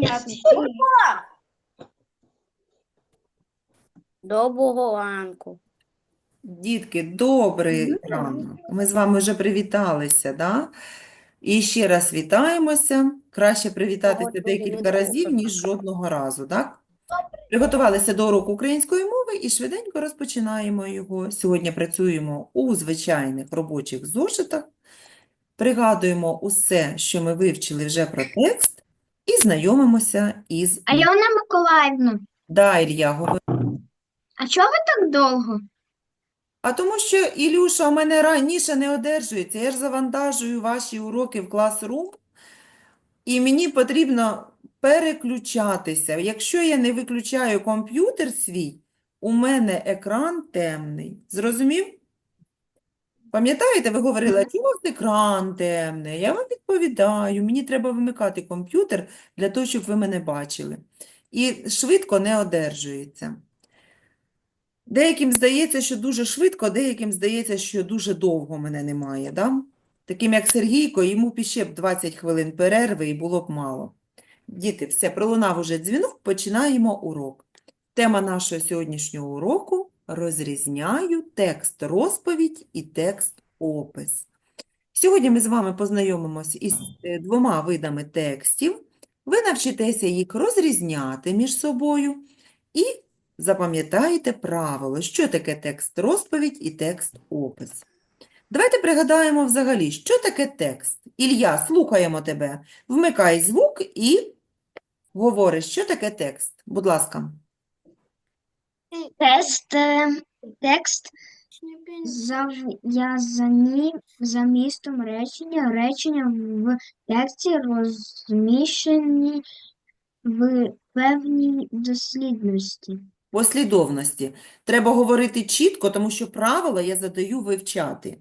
понятно. Доброго ранку. Дітки, добрий ранок. Ми з вами вже привіталися, да? І ще раз вітаємося. Краще привітатися декілька разів, ніж жодного разу, так? Приготувалися до уроку української мови і швиденько розпочинаємо його. Сьогодні працюємо у звичайних робочих зошитах, пригадуємо усе, що ми вивчили вже про текст, і знайомимося із... Альона Миколаївна, Да, Ілля, говори. а чого ви так довго? А тому що, Ілюша, у мене раніше не одержується. Я ж завантажую ваші уроки в Classroom, і мені потрібно переключатися. Якщо я не виключаю комп'ютер свій, у мене екран темний. Зрозумів? Пам'ятаєте, ви говорили, чому у вас екран темний? Я вам відповідаю, мені треба вимикати комп'ютер для того, щоб ви мене бачили. І швидко не одержується. Деяким здається, що дуже швидко, деяким здається, що дуже довго мене немає, да? Таким як Сергійко, йому б ще б 20 хвилин перерви і було б мало. Діти, все, пролунав уже дзвінок, починаємо урок. Тема нашого сьогоднішнього уроку – розрізняю текст розповідь і текст опис. Сьогодні ми з вами познайомимося із е, двома видами текстів. Ви навчитеся їх розрізняти між собою і запам'ятаєте правило, що таке текст розповідь і текст опис. Давайте пригадаємо взагалі, що таке текст. Ілля, слухаємо тебе. Вмикай звук і говори, що таке текст. Будь ласка. Тест, е, текст зав'язані за містом речення, речення в тексті розміщені в певній дослідності. Послідовності. Треба говорити чітко, тому що правила я задаю вивчати.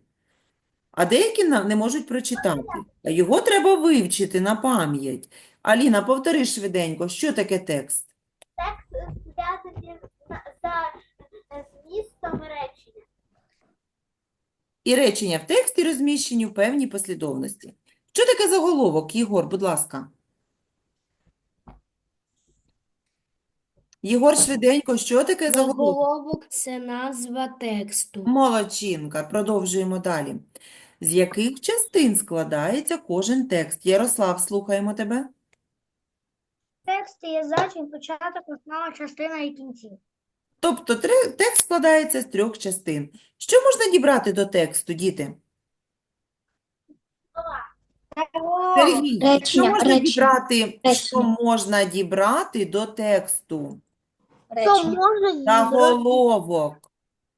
А деякі не можуть прочитати. А його треба вивчити на пам'ять. Аліна, повтори швиденько, що таке текст? текст за е, змістом речення. І речення в тексті розміщені в певній послідовності. Що таке заголовок, Єгор, будь ласка. Єгор, швиденько, що таке заголовок? Заголовок – це назва тексту. Молодчинка, продовжуємо далі. З яких частин складається кожен текст? Ярослав, слухаємо тебе. Текст є зачин, початок, основа, частина і кінці. Тобто текст складається з трьох частин. Що можна дібрати до тексту, діти? Сергій, що можна речення, дібрати, що можна дібрати до тексту? Заголовок.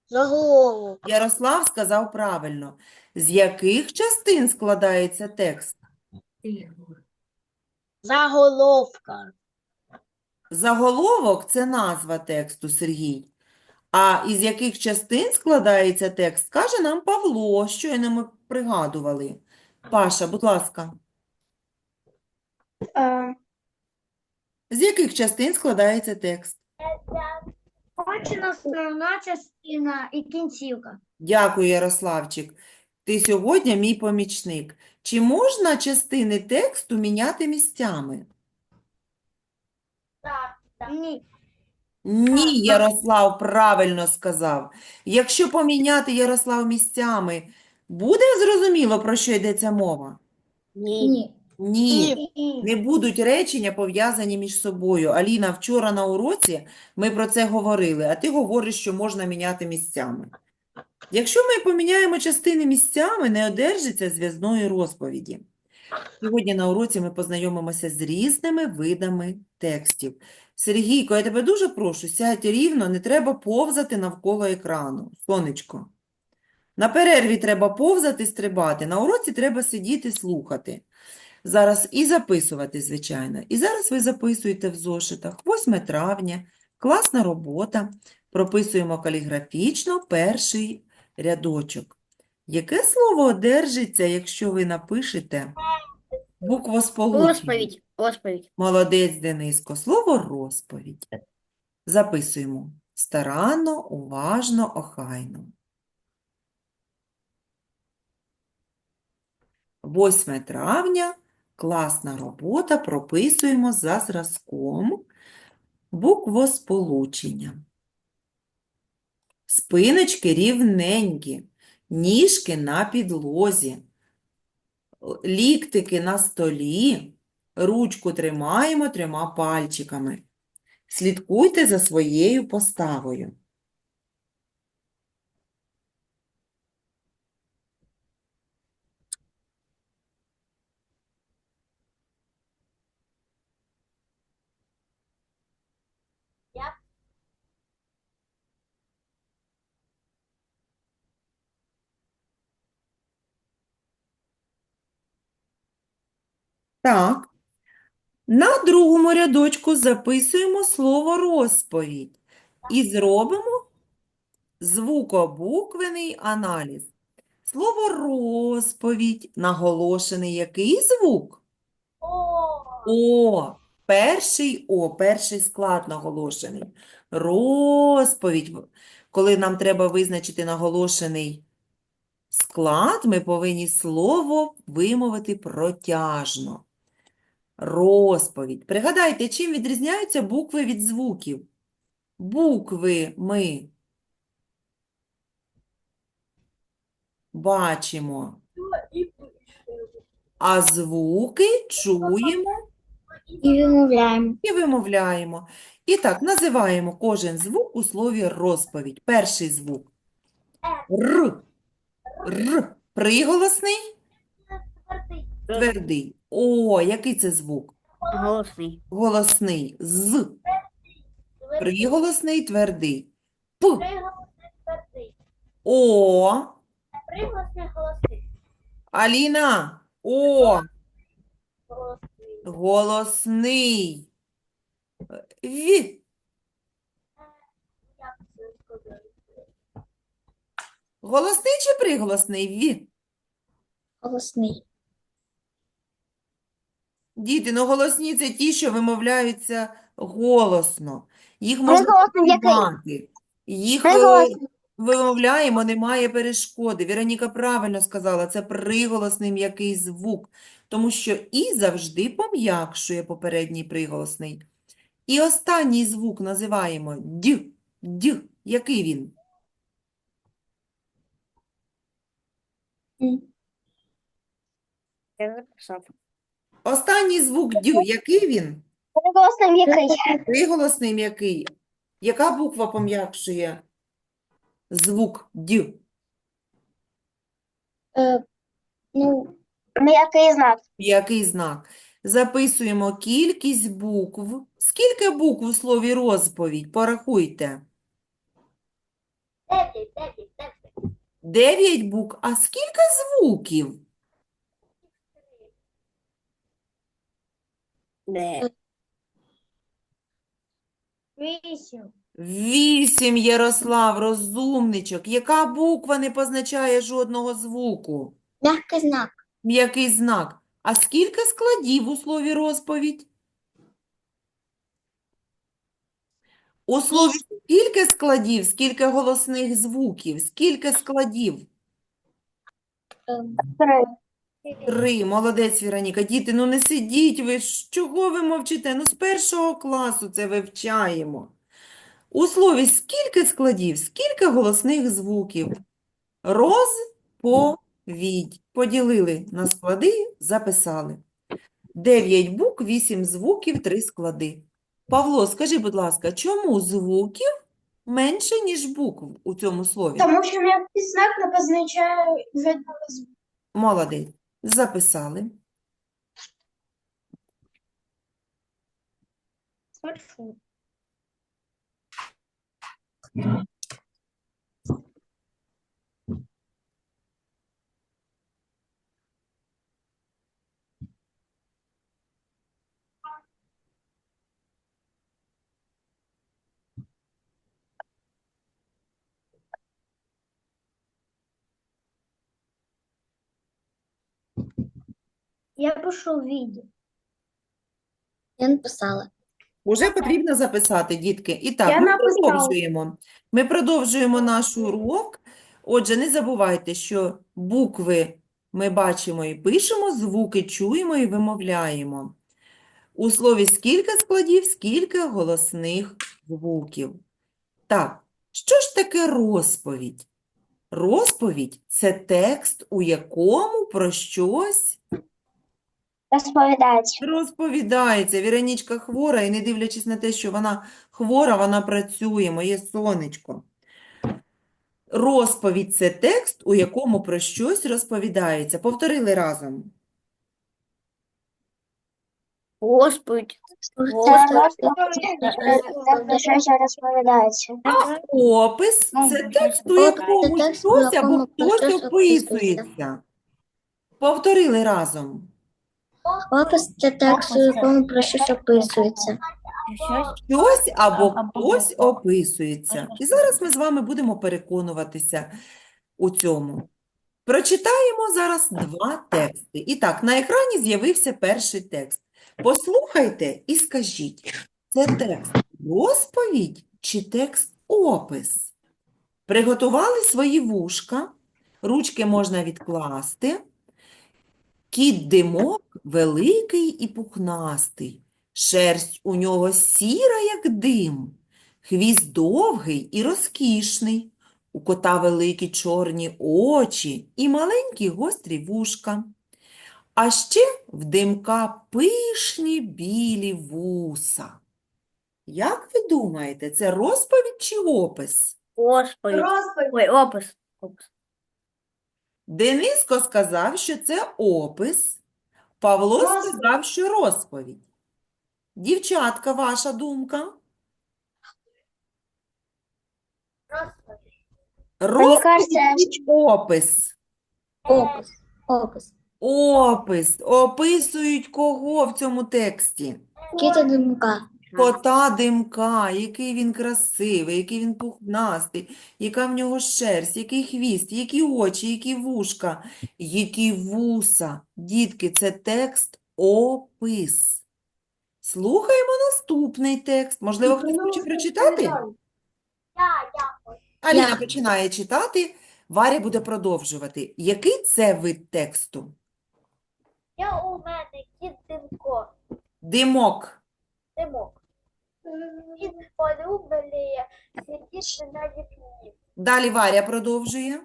заголовок. Ярослав сказав правильно. З яких частин складається текст? Заголовка. Заголовок – це назва тексту, Сергій. А із яких частин складається текст, каже нам Павло, щойно ми пригадували. Паша, будь ласка. З яких частин складається текст? Почина, основна частина і кінцівка. Дякую, Ярославчик. Ти сьогодні мій помічник. Чи можна частини тексту міняти місцями? Ні. Ні, Ярослав правильно сказав. Якщо поміняти Ярослав місцями, буде зрозуміло, про що йдеться мова? Ні. Ні, не будуть речення пов'язані між собою. Аліна, вчора на уроці ми про це говорили, а ти говориш, що можна міняти місцями. Якщо ми поміняємо частини місцями, не одержиться зв'язної розповіді. Сьогодні на уроці ми познайомимося з різними видами текстів. Сергійко, я тебе дуже прошу, сядь рівно, не треба повзати навколо екрану. Сонечко. На перерві треба повзати, стрибати, на уроці треба сидіти, слухати. Зараз і записувати, звичайно. І зараз ви записуєте в зошитах 8 травня, класна робота. Прописуємо каліграфічно перший рядочок. Яке слово одержиться, якщо ви напишете буквосполучення? Розповідь. Розповідь. Молодець, Дениско. Слово розповідь. Записуємо. Старанно, уважно, охайно. 8 травня, Класна робота. Прописуємо за зразком буквосполучення. Спиночки рівненькі, ніжки на підлозі, ліктики на столі, ручку тримаємо трьома пальчиками. Слідкуйте за своєю поставою. Так. На другому рядочку записуємо слово розповідь і зробимо звукобуквений аналіз. Слово розповідь наголошений який звук? О, О, перший О, перший склад наголошений. Розповідь. Коли нам треба визначити наголошений склад, ми повинні слово вимовити протяжно. Розповідь. Пригадайте, чим відрізняються букви від звуків? Букви ми бачимо, а звуки чуємо І вимовляємо. і вимовляємо. І так, називаємо кожен звук у слові розповідь. Перший звук. Р. Р. Приголосний, Твердий. О, який це звук? Голосний. Голосний. З. Приголосний, твердий. П. Приголосний твердий. О. Приголосний голосний. Аліна. О. Голосний. Голосний. В. Як це сказати? Голосний чи приголосний? В. Голосний. Діти, ну голосні це ті, що вимовляються голосно. Їх можна Приголосний який? співати. Їх е, Приголосний. вимовляємо, немає перешкоди. Віроніка правильно сказала, це приголосний м'який звук, тому що і завжди пом'якшує попередній приголосний. І останній звук називаємо д, д. Який він? Я записав. Останній звук д, який він? Приголосний м'який. Приголосний м'який. Яка буква пом'якшує звук д? Е, ну, м'який знак. Який знак? Записуємо кількість букв. Скільки букв у слові розповідь? Порахуйте. Дев'ять, дев'ять, дев'ять. Дев'ять букв. А скільки звуків? Де? Вісім. Вісім, Ярослав, розумничок. Яка буква не позначає жодного звуку? М'який знак. М'який знак. А скільки складів у слові розповідь? У слові скільки складів, скільки голосних звуків, скільки складів? Три. Три. Молодець, Віроніка. Діти, ну не сидіть ви. Чого ви мовчите? Ну з першого класу це вивчаємо. У слові скільки складів, скільки голосних звуків? Розповідь. Поділили на склади, записали. Дев'ять букв, вісім звуків, три склади. Павло, скажи, будь ласка, чому звуків менше, ніж букв у цьому слові? Тому що м'який знак не позначає жодного звуку. Молодець. Записали. Я пишу відео. Я написала. Уже потрібно записати, дітки. І так, Я ми написала. продовжуємо. Ми продовжуємо наш урок. Отже, не забувайте, що букви Ми бачимо і пишемо звуки, чуємо і вимовляємо. У слові скільки складів, скільки голосних звуків. Так, що ж таке розповідь? Розповідь – це текст, у якому про щось Розповідається. розповідається. Віронічка хвора, і не дивлячись на те, що вона хвора, вона працює, моє сонечко. Розповідь – це текст, у якому про щось розповідається. Повторили разом. Господь. Розповідається. Опис – це текст, у це якому текст, у щось або якому про хтось описується. описується. Повторили разом. Опис це текст, у якому про щось описується. Щось або хтось описується. І зараз ми з вами будемо переконуватися у цьому. Прочитаємо зараз два тексти. І так, на екрані з'явився перший текст. Послухайте і скажіть, це текст розповідь чи текст опис? Приготували свої вушка, ручки можна відкласти. Кіт димок великий і пухнастий, шерсть у нього сіра, як дим, хвіст довгий і розкішний, у кота великі чорні очі і маленькі гострі вушка. А ще в димка пишні білі вуса. Як ви думаєте, це розповідь чи опис? Розповідь. Ой, опис. Опис. Дениско сказав, що це опис, Павло Розповідь. сказав, що розповідь. Дівчатка, ваша думка? Розповідь кажеться, чи опис? Опис. Опис. Опис. Описують кого в цьому тексті? Кіта Демка. Кота димка, який він красивий, який він пухнастий, яка в нього шерсть, який хвіст, які очі, які вушка, які вуса. Дітки, це текст опис. Слухаємо наступний текст. Можливо, хтось хоче прочитати? Аліна Я. починає читати, Варя буде продовжувати. Який це вид тексту? Я у мене кіт димко, Димок. димок. Він полюблює сидіти на вікні. Далі Варя продовжує.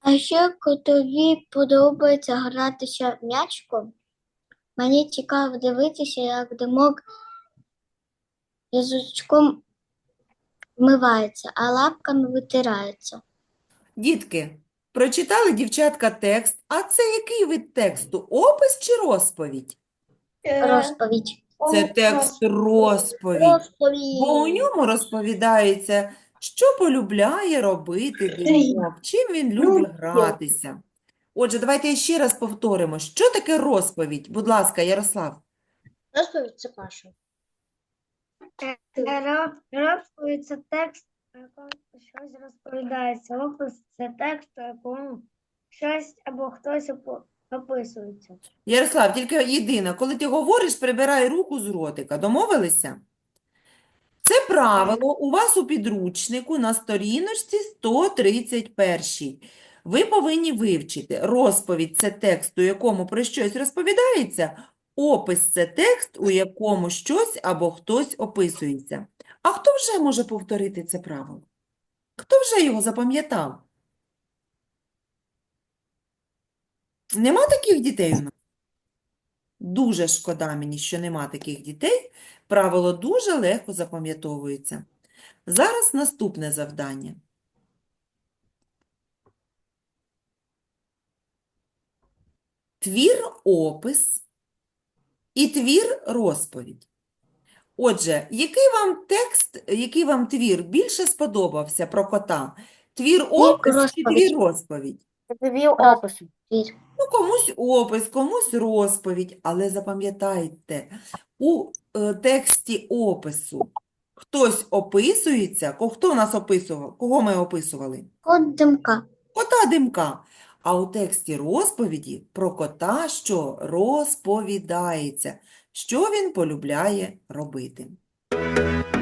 А ще котові подобається гратися м'ячком. Мені цікаво дивитися, як димок язичком вмивається, а лапками витирається. Дітки, прочитали дівчатка текст, а це який вид тексту? Опис чи розповідь? Розповідь. Це текст розповідь, бо у ньому розповідається, що полюбляє робити димок, чим він любить гратися. Отже, давайте ще раз повторимо, що таке розповідь? Будь ласка, Ярослав. Розповідь це Паша. Розповідь це текст, щось розповідається. Опис це текст, у якому щось або хтось описується. Ярослав, тільки єдине, коли ти говориш, прибирай руку з ротика. Домовилися? Це правило у вас у підручнику на сторіночці 131. Ви повинні вивчити. Розповідь – це текст, у якому про щось розповідається. Опис – це текст, у якому щось або хтось описується. А хто вже може повторити це правило? Хто вже його запам'ятав? Нема таких дітей у нас? Дуже шкода мені, що нема таких дітей. Правило дуже легко запам'ятовується. Зараз наступне завдання. Твір опис і твір розповідь. Отже, який вам текст, який вам твір більше сподобався про кота? Твір опис чи твір розповідь? Тобі опис. Ну, комусь опис, комусь розповідь, але запам'ятайте, у е, тексті опису хтось описується, ко- хто нас описував, кого ми описували? Кот Демка. Кота Димка. А у тексті розповіді про кота, що розповідається, що він полюбляє робити.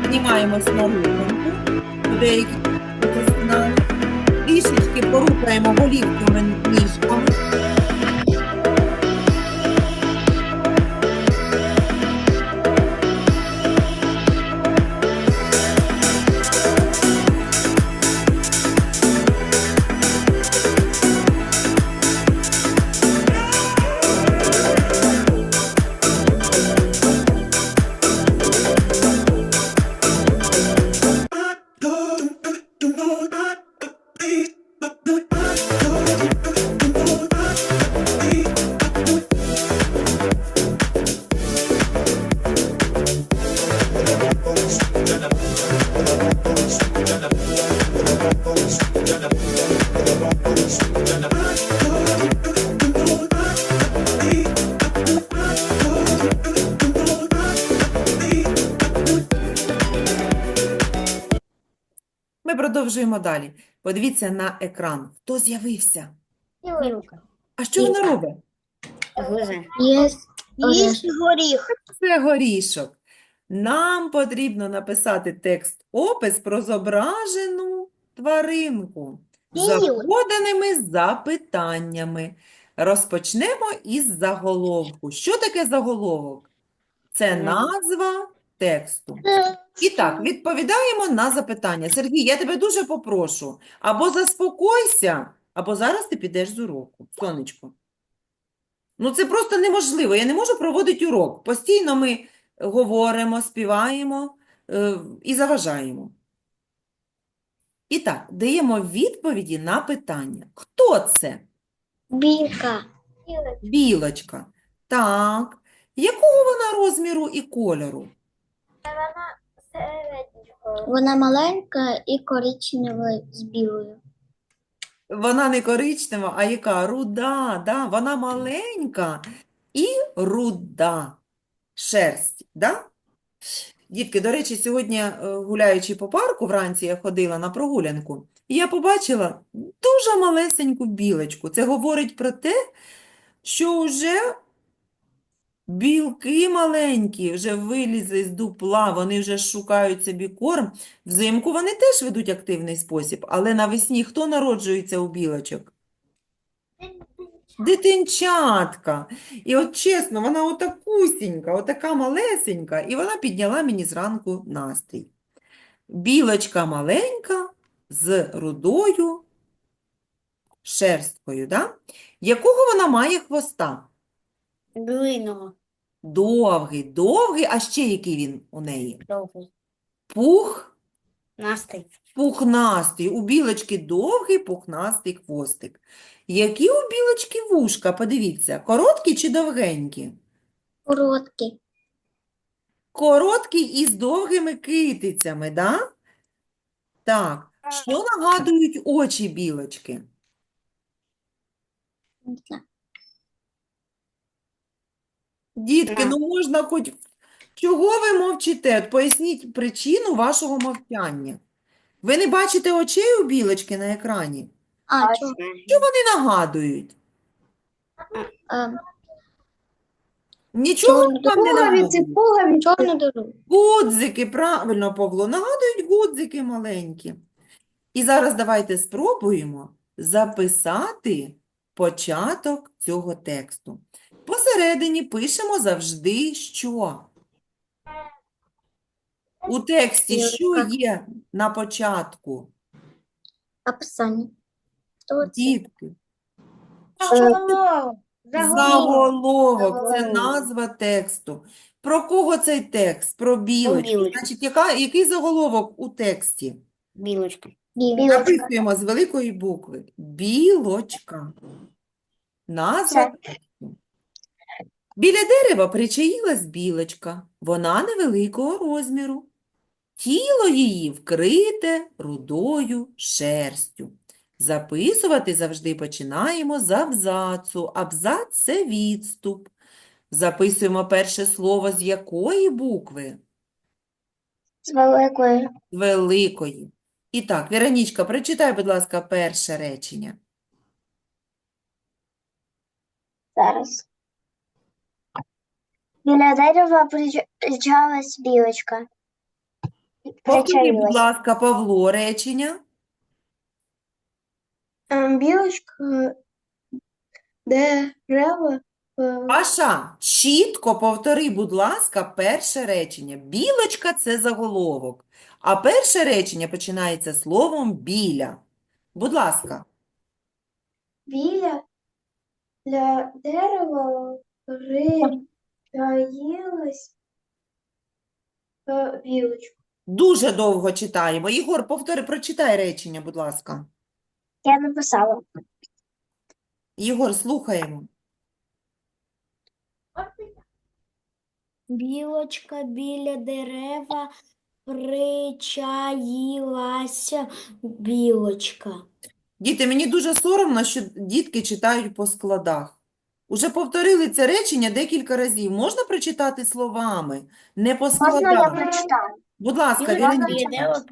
Знімаємось на руку, деякі знали. Трішечки порухаємо голівками ніжками. Продовжуємо далі. Подивіться на екран. Хто з'явився? А що вона робить? Є горіх. Це горішок. Нам потрібно написати текст-опис про зображену тваринку з заpoданими запитаннями. Розпочнемо із заголовку. Що таке заголовок? Це назва тексту. І так, відповідаємо на запитання. Сергій, я тебе дуже попрошу, або заспокойся, або зараз ти підеш з уроку. Сонечко. Ну, це просто неможливо. Я не можу проводити урок. Постійно ми говоримо, співаємо е, і заважаємо. І так, даємо відповіді на питання. Хто це? білка. Білочка. Білочка. Так. Якого вона розміру і кольору? Середнього. Вона маленька і коричнева з білою. Вона не коричнева, а яка? Руда, да? Вона маленька і руда. Шерсть, да? Дітки, до речі, сьогодні, е, гуляючи по парку, вранці я ходила на прогулянку, і я побачила дуже малесеньку білочку. Це говорить про те, що вже білки маленькі вже вилізли з дупла, вони вже шукають собі корм. Взимку вони теж ведуть активний спосіб, але навесні хто народжується у білочок? Дитинчатка. І от чесно, вона отакусінька, отака малесенька, і вона підняла мені зранку настрій. Білочка маленька з рудою шерсткою, да? Якого вона має хвоста? Длинного. Довгий, довгий, а ще який він у неї? Довгий. Пух, Настий. пухнастий. У білочки довгий пухнастий хвостик. Які у білочки вушка? Подивіться, короткі чи довгенькі? Короткий. Короткі і з довгими китицями, да? Так. Що нагадують очі білочки? Не знаю. Дітки, ну можна хоч... Чого ви мовчите? От Поясніть причину вашого мовчання. Ви не бачите очей у білочки на екрані? А, чого? Що вони нагадують? А, Нічого Чорну вам не Пуговиці, нагадують? пуговиці. чорну дорогу. Гудзики, правильно, Павло, нагадують гудзики маленькі. І зараз давайте спробуємо записати початок цього тексту. Посередині пишемо завжди що? У тексті що є на початку? Описання. Дітки. Заголовок. Заголовок – це назва тексту. Про кого цей текст? Про білочку. білочку. Значить, яка, який заголовок у тексті? Білочка. Білка. Записуємо з великої букви. Білочка. Назва Це-. Біля дерева причаїлась білочка. Вона невеликого розміру. Тіло її вкрите рудою шерстю. Записувати завжди починаємо з абзацу. Абзац – це відступ. Записуємо перше слово з якої букви? З великої. З великої. І так, Веронічка, прочитай, будь ласка, перше речення. Зараз. Біля дерева причалась білочка. Повтори, будь Причаїлась. ласка, Павло, речення. Ем, Білочка, дерева, е, Паша, чітко повтори, будь ласка, перше речення. Білочка – це заголовок, а перше речення починається словом біля. Будь ласка. біля для дерева причаїлась е, білочка. Дуже довго читаємо. Ігор, повтори, прочитай речення, будь ласка. Я написала. Ігор, слухаємо. Білочка біля дерева причаїлася білочка. Діти, мені дуже соромно, що дітки читають по складах. Уже повторили це речення декілька разів. Можна прочитати словами, не по Можна я прочитаю? Будь ласка, Білочка біля дерева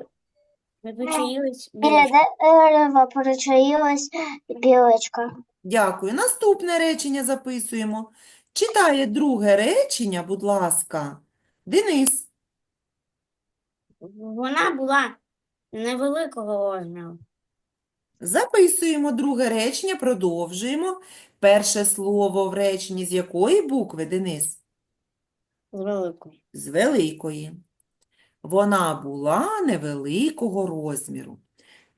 Причаїлась Біля дерева причаїлась білочка. Дякую. Наступне речення записуємо. Читає друге речення, будь ласка. Денис. Вона була невеликого розміру. Записуємо друге речення, продовжуємо. Перше слово в реченні з якої букви, Денис? З великою. З великої. Вона була невеликого розміру.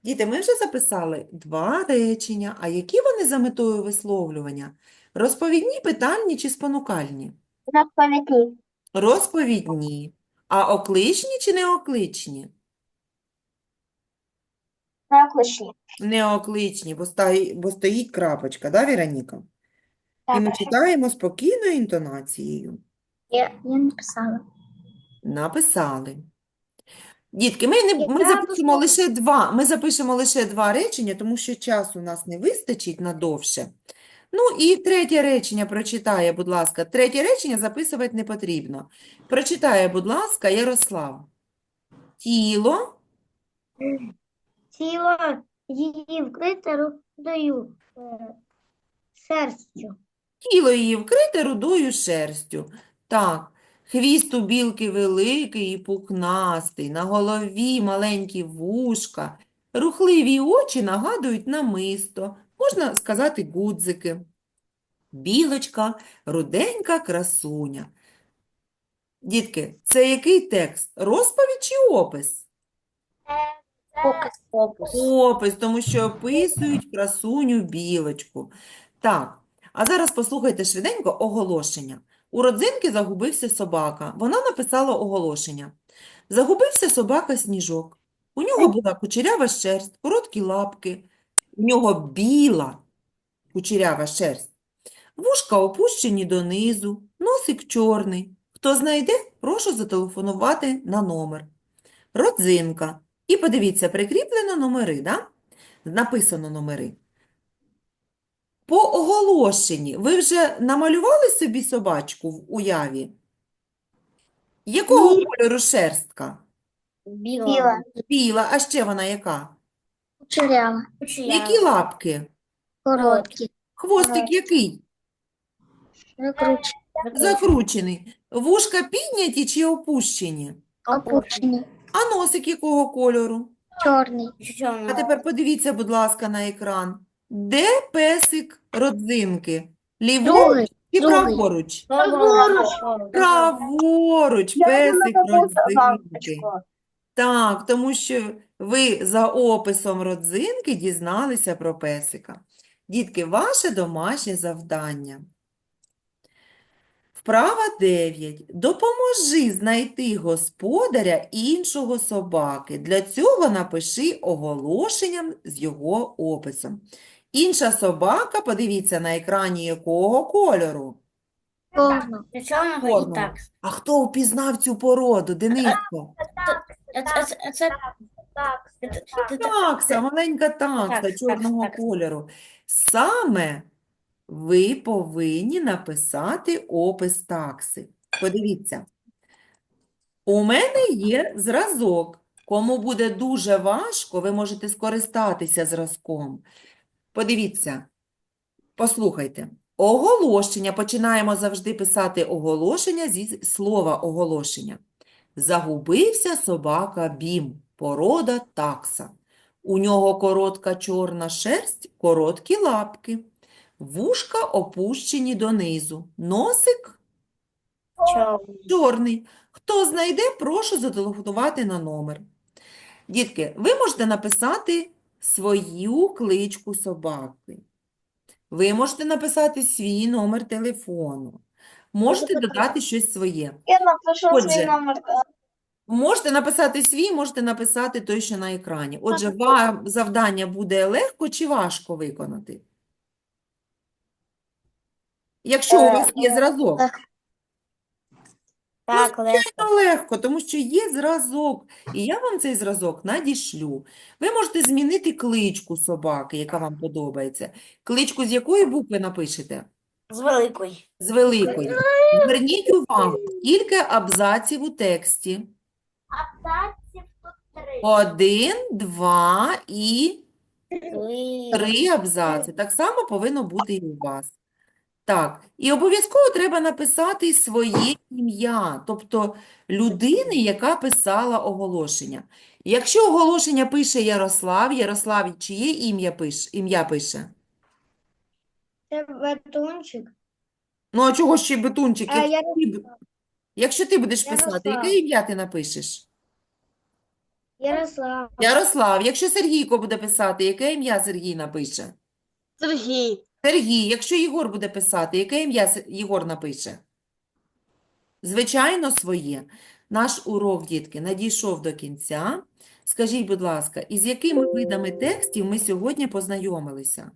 Діти, ми вже записали два речення. А які вони за метою висловлювання? Розповідні, питальні чи спонукальні? Розповідні. Розповідні. А окличні чи неокличні? Накличні. Неокличні, бо, стай- бо стоїть крапочка, да, Віроніка? І ми читаємо спокійною інтонацією. Я, я написала. Написали. Дітки, ми, не, ми запишемо лише два, ми запишемо лише два речення, тому що часу у нас не вистачить надовше. Ну і третє речення прочитає, будь ласка. Третє речення записувати не потрібно. Прочитає, будь ласка, Ярослав. Тіло Тіло її вкрите рудою е, шерстю. Тіло її вкрите рудою шерстю. Так, хвіст у білки великий і пухнастий, на голові маленькі вушка, рухливі очі нагадують намисто, можна сказати гудзики. Білочка, руденька красуня. Дітки, це який текст? Розповідь чи опис? Опус. Опис, тому що описують красуню білочку. Так, а зараз послухайте швиденько оголошення. У родзинки загубився собака. Вона написала оголошення. Загубився собака Сніжок. У нього була кучерява шерсть, короткі лапки. У нього біла кучерява шерсть. Вушка опущені донизу, носик чорний. Хто знайде, прошу зателефонувати на номер. Родзинка. І подивіться, прикріплено номери, да? Написано номери. По оголошенні ви вже намалювали собі собачку в уяві? Якого кольору шерстка? Біла. Біла. А ще вона яка? Кучерява. Які лапки? Короткі. Хвостик який? Закручені. Закручений. Вушка підняті чи опущені? Опущені. А носик якого кольору? Чорний. А тепер подивіться, будь ласка, на екран. Де песик родзинки? Ліворуч Другий. чи другий. праворуч? Праворуч. Праворуч, песик родзинки. Так, тому що ви за описом родзинки дізналися про песика. Дітки, ваше домашнє завдання. Вправа 9. Допоможи знайти господаря іншого собаки. Для цього напиши оголошенням з його описом. Інша собака, подивіться на екрані якого кольору. Чорного. Чорного і так. А хто впізнав цю породу, Дениско? Це, це, це, Так. це, це, це, Такса, маленька такса Так, чорного кольору. Саме ви повинні написати опис такси. Подивіться. У мене є зразок. Кому буде дуже важко, ви можете скористатися зразком. Подивіться, послухайте. Оголошення. Починаємо завжди писати оголошення зі слова оголошення. Загубився собака Бім, порода такса. У нього коротка чорна шерсть, короткі лапки, вушка опущені донизу, носик чорний. чорний. Хто знайде, прошу зателефонувати на номер. Дітки, ви можете написати свою кличку собаки. Ви можете написати свій номер телефону. Можете додати щось своє. Я напишу Отже. свій номер. Можете написати свій, можете написати той, що на екрані. Отже, вам завдання буде легко чи важко виконати? Якщо у вас є зразок. Так, легко. Звичайно, легко, тому що є зразок, і я вам цей зразок надішлю. Ви можете змінити кличку собаки, яка вам подобається. Кличку з якої букви напишете? З великої. З великої. Зверніть увагу, скільки абзаців у тексті. Абзаців тут Три. Один, два і Три. три абзаци. Так само повинно бути і у вас. Так, і обов'язково треба написати своє ім'я, тобто людини, яка писала оголошення. Якщо оголошення пише Ярослав, Ярослав чиє ім'я пише? Ім'я пише? Це бетончик. Ну, а чого ще бетунчик? А, Якщо ти, якщо ти будеш писати, яке ім'я ти напишеш? Ярослав. Ярослав. Якщо Сергійко буде писати, яке ім'я Сергій напише? Сергій. Сергій. Якщо Єгор буде писати, яке ім'я Єгор напише? Звичайно, своє. Наш урок, дітки, надійшов до кінця. Скажіть, будь ласка, із якими видами текстів ми сьогодні познайомилися?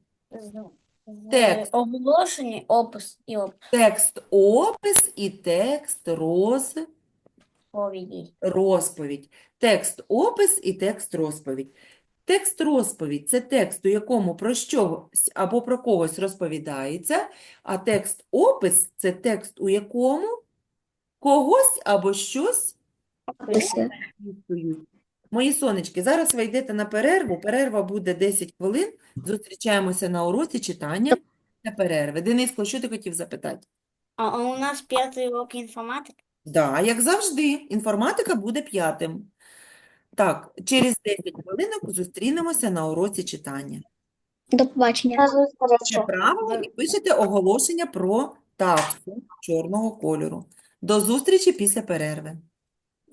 Текст. Оголошення, опис і опис. Текст опис і текст роз... розповідь. Текст опис і текст розповідь. Текст розповідь – це текст, у якому про щось або про когось розповідається, а текст опис – це текст, у якому когось або щось описують. Мої сонечки, зараз ви йдете на перерву. Перерва буде 10 хвилин. Зустрічаємося на уроці читання та перерви. Дениско, що ти хотів запитати? А, у нас п'ятий урок інформатики. Да, як завжди, інформатика буде п'ятим. Так, через 10 хвилинок зустрінемося на уроці читання. До побачення. Це правило і пишете оголошення про таксу чорного кольору. До зустрічі після перерви.